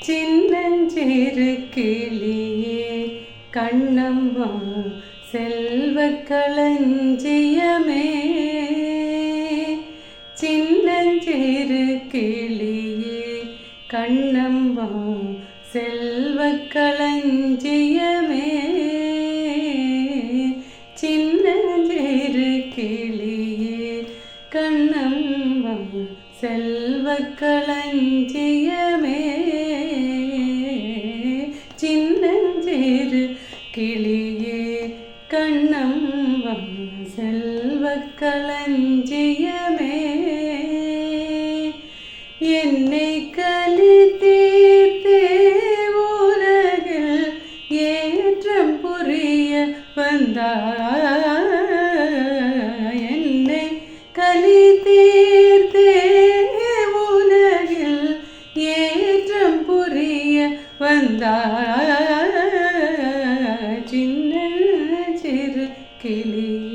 சின்னஞ்சிறு கிளியே கண்ணம்மா செல்வ களஞ்சியமே. சின்னஞ்சிறு கிளியே கண்ணம்மா செல்வ களஞ்சியமே. சின்னஞ்சிறு கிளியே கண்ணம்மா செல்வ களஞ்சியமே. கிளியே கண்ணம்மா செல்வ களஞ்சியமே என்னை கலி தீர்த்தே உலகில் ஏற்றம் புரிய வந்தாய். என்னை கலி தீர்த்தே உலகில் ஏற்றம் புரிய வந்தாய். keli